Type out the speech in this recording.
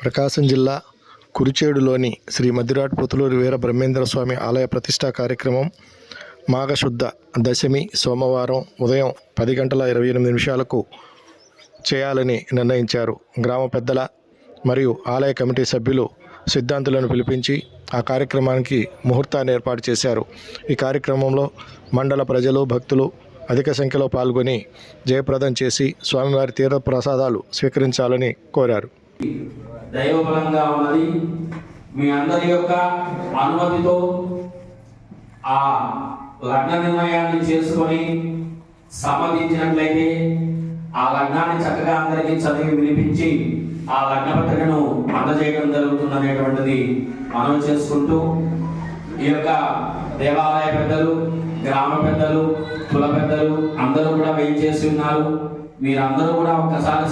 ప్రకాశం జిల్లా కురిచేడులోని శ్రీ మద్దిరాట్ పుతులూరు వీర బ్రహ్మేంద్ర స్వామి ఆలయ ప్రతిష్టా కార్యక్రమం మాఘశుద్ధ దశమి సోమవారం ఉదయం పది గంటల ఇరవై ఎనిమిది నిమిషాలకు చేయాలని నిర్ణయించారు. గ్రామ పెద్దల మరియు ఆలయ కమిటీ సభ్యులు సిద్ధాంతులను పిలిపించి ఆ కార్యక్రమానికి ముహూర్తాన్ని ఏర్పాటు చేశారు. ఈ కార్యక్రమంలో మండల ప్రజలు భక్తులు అధిక సంఖ్యలో పాల్గొని జయప్రదం చేసి స్వామివారి తీర్థ ప్రసాదాలు స్వీకరించాలని కోరారు. దైవబలంగా ఉన్నది. మీ అందరి యొక్క అనుమతితో ఆ లగ్న నిర్ణయాన్ని చేసుకొని సమ్మతించినట్లయితే ఆ లగ్నాన్ని చక్కగా అందరికీ చదివి వినిపించి ఆ లగ్న పత్రికను అందజేయడం జరుగుతుందనేటువంటిది మనం చేసుకుంటూ ఈ యొక్క దేవాలయ పెద్దలు గ్రామ పెద్దలు కుల పెద్దలు అందరూ కూడా వెయిట్ చేసి ఉన్నారు. మీరందరూ కూడా ఒక్కసారి